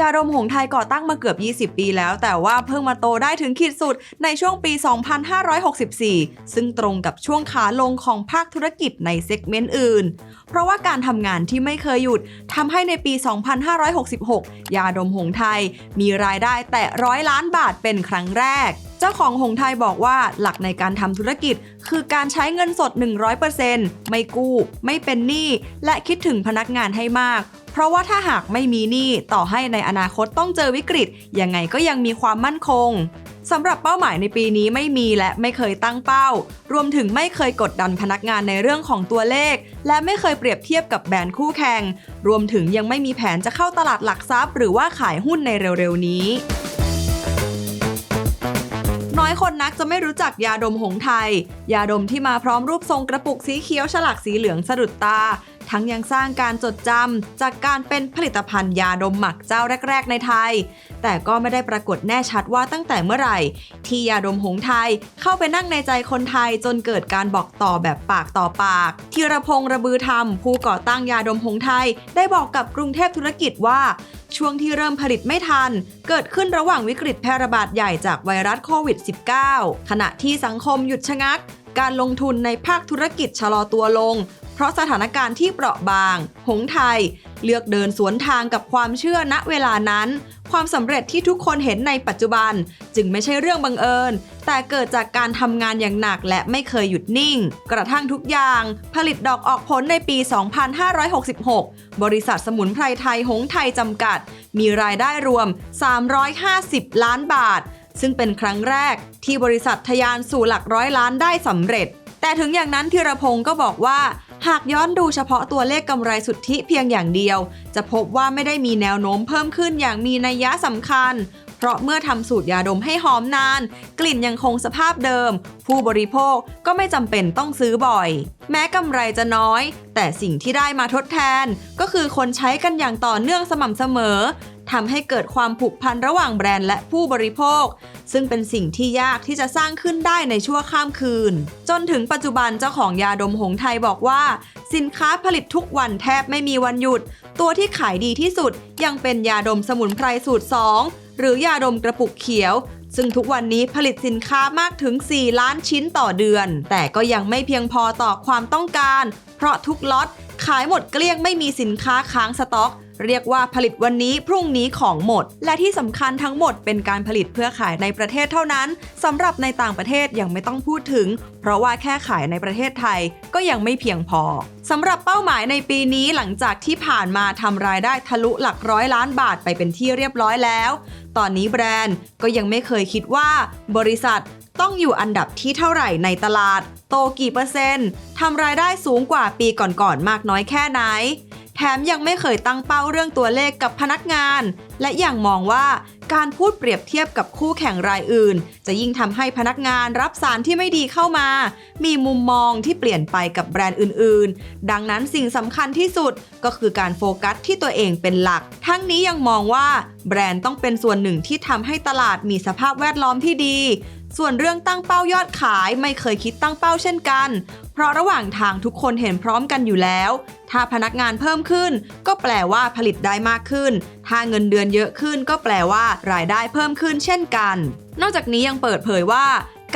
ยาดมหงไทยก่อตั้งมาเกือบ 20 ปีแล้ว แต่ว่าเพิ่งมาโตได้ถึงขีดสุดในช่วงปี 2564 ซึ่งตรงกับช่วงขาลงของภาคธุรกิจในเซกเมนต์อื่น เพราะว่าการทำงานที่ไม่เคยหยุดทำให้ในปี 2566 ยาดมหงไทย มีรายได้แต่ร้อยล้านบาทเป็นครั้งแรก เจ้าของหงไทยบอกว่าหลักในการทำธุรกิจ คือการใช้เงินสด 100%ไม่กู้ ไม่เป็นหนี้ และคิดถึงพนักงานให้มาก เพราะว่าถ้าหากไม่มีหนี้ต่อให้ในอนาคตต้องเจอวิกฤต ยังไงก็ยังมีความมั่นคงสำหรับเป้าหมายในปีนี้ไม่มีและไม่เคยตั้งเป้า รวมถึงไม่เคยกดดันพนักงานในเรื่องของตัวเลข และไม่เคยเปรียบเทียบกับแบรนด์คู่แข่ง รวมถึงยังไม่มีแผนจะเข้าตลาดหลักทรัพย์ หรือว่าขายหุ้นในเร็วๆนี้น้ อยคนนักจะไม่รู้จักยาดมหงไทย ยาดมที่มาพร้อมรูปทรงกระปุกสีเขียวฉลากสีเหลืองสะดุดตา ทั้งยังสร้างการจดจำจากการเป็นผลิตภัณฑ์ยาดมหมักเจ้าแรก ๆ ในไทย แต่ก็ไม่ได้ปรากฏแน่ชัดว่าตั้งแต่เมื่อไหร่ ที่ยาดมหงไทยเข้าไปนั่งในใจคนไทยจนเกิดการบอกต่อแบบปากต่อปากธีรพงษ์ระบือธรรม ผู้ก่อตั้งยาดมหงไทย ได้บอกกับกรุงเทพธุรกิจว่าช่วงที่เริ่มผลิตไม่ทัน เกิดขึ้นระหว่างวิกฤตแพร่ระบาดใหญ่จากไวรัสโควิด -19 ขณะที่สังคมหยุดชะงัก การลงทุนในภาคธุรกิจชะลอตัวลง เพราะสถานการณ์ที่เปราะบาง หงไทย เลือกเดินสวนทางกับความเชื่อณเวลานั้น ความสำเร็จที่ทุกคนเห็นในปัจจุบัน จึงไม่ใช่เรื่องบังเอิญ แต่เกิดจากการทำงานอย่างหนักและไม่เคยหยุดนิ่ง กระทั่งทุกอย่าง ผลิตดอกออกผลในปี 2566 บริษัทสมุนไพรไทยหงไทยจำกัด มีรายได้รวม 350 ล้านบาท ซึ่งเป็นครั้งแรกที่บริษัททะยานสู่หลักร้อยล้านได้สำเร็จ แต่ถึงอย่างนั้นธีรพงศ์ก็บอกว่า หากย้อนดูเฉพาะตัวเลขกำไรสุทธิเพียงอย่างเดียว จะพบว่าไม่ได้มีแนวโน้มเพิ่มขึ้นอย่างมีนัยยะสำคัญ เพราะเมื่อทำสูตรยาดมให้หอมนาน กลิ่นยังคงสภาพเดิม ผู้บริโภคก็ไม่จำเป็นต้องซื้อบ่อย แม้กำไรจะน้อย แต่สิ่งที่ได้มาทดแทน ก็คือคนใช้กันอย่างต่อเนื่องสม่ำเสมอ ทำให้เกิดความผูกพันระหว่างแบรนด์และผู้บริโภค ซึ่งเป็นสิ่งที่ยากที่จะสร้างขึ้นได้ในชั่วข้ามคืน จนถึงปัจจุบันเจ้าของยาดมหงไทยบอกว่า สินค้าผลิตทุกวันแทบไม่มีวันหยุด ตัวที่ขายดีที่สุดยังเป็นยาดมสมุนไพรสูตร 2 หรือยาดมกระปุกเขียวซึ่งทุกวันนี้ผลิตสินค้ามากถึง 4 ล้านชิ้นต่อเดือน แต่ก็ยังไม่เพียงพอต่อความต้องการ เพราะทุกล็อตขายหมดเกลี้ยงไม่มีสินค้าค้างสต็อกเรียกว่าผลิตวันนี้พรุ่งนี้ของหมด และที่สำคัญทั้งหมดเป็นการผลิตเพื่อขายในประเทศเท่านั้นสำหรับในต่างประเทศยังไม่ต้องพูดถึง เพราะว่าแค่ขายในประเทศไทยก็ยังไม่เพียงพอสำหรับเป้าหมายในปีนี้หลังจากที่ผ่านมาทำรายได้ทะลุหลักร้อยล้านบาทไปเป็นที่เรียบร้อยแล้ว ตอนนี้แบรนด์ก็ยังไม่เคยคิดว่า บริษัทต้องอยู่อันดับที่เท่าไหร่ในตลาด โตกี่เปอร์เซ็นต์ทำรายได้สูงกว่าปีก่อนๆมากน้อยแค่ไหน ถมยังไม่เคยตั้งเป้าเรื่องตัวเลขกับพนักงาน และยังมองว่าการพูดเปรียบเทียบกับคู่แข่งรายอื่น จะยิ่งทำให้พนักงานรับสารที่ไม่ดีเข้ามา มีมุมมองที่เปลี่ยนไปกับแบรนด์อื่นๆ ดังนั้นสิ่งสำคัญที่สุดก็คือการโฟกัสที่ตัวเองเป็นหลัก ทั้งนี้ยังมองว่าแบรนด์ต้องเป็นส่วนหนึ่งที่ทำให้ตลาดมีสภาพแวดล้อมที่ดี ส่วนเรื่องตั้งเป้ายอดขายไม่เคยคิดตั้งเป้าเช่นกัน เพราะระหว่างทางทุกคนเห็นพร้อมกันอยู่แล้ว ถ้าพนักงานเพิ่มขึ้น ก็แปลว่าผลิตได้มากขึ้น ถ้าเงินเดือนเยอะขึ้น ก็แปลว่ารายได้เพิ่มขึ้นเช่นกัน นอกจากนี้ยังเปิดเผยว่า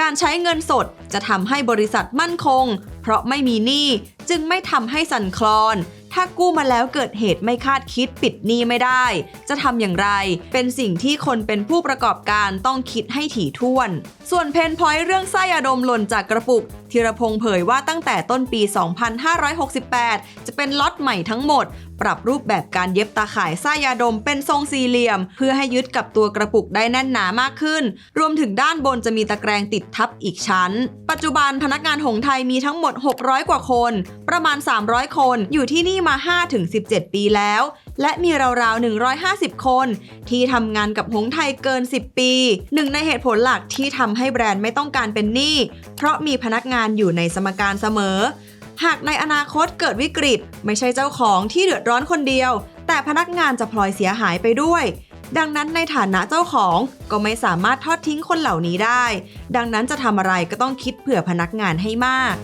การใช้เงินสดจะทำให้บริษัทมั่นคง เพราะไม่มีหนี้จึงไม่ทำให้สั่นคลอน ถ้ากู้มาแล้วเกิดเหตุไม่คาดคิดปิดหนี้ไม่ได้ จะทำอย่างไร เป็นสิ่งที่คนเป็นผู้ประกอบการต้องคิดให้ถี่ถ้วน ส่วนเพนพอยต์เรื่องไส้อะดมหล่นจากกระปุกธีรพงษ์เผยว่าตั้งแต่ต้นปี 2568 จะเป็นล็อตใหม่ทั้งหมด ปรับรูปแบบการเย็บตาข่ายไส้ยาดมเป็นทรงสี่เหลี่ยม เพื่อให้ยึดกับตัวกระปุกได้แน่นหนามากขึ้น รวมถึงด้านบนจะมีตะแกรงติดทับอีกชั้น ปัจจุบันพนักงานหงไทยมีทั้งหมด 600 กว่าคน ประมาณ 300 คนอยู่ที่นี่มา 5-17 ปีแล้ว และมีราวๆ 150 คน ที่ทำงานกับหงไทยเกิน 10 ปี หนึ่งในเหตุผลหลักที่ทำให้แบรนด์ไม่ต้องการเป็นหนี้เพราะมีพนักงานอยู่ในสมการเสมอ หากในอนาคตเกิดวิกฤต ไม่ใช่เจ้าของที่เดือดร้อนคนเดียว แต่พนักงานจะพลอยเสียหายไปด้วยดังนั้นในฐานะเจ้าของก็ไม่สามารถทอดทิ้งคนเหล่านี้ได้ ดังนั้นจะทำอะไรก็ต้องคิดเผื่อพนักงานให้มาก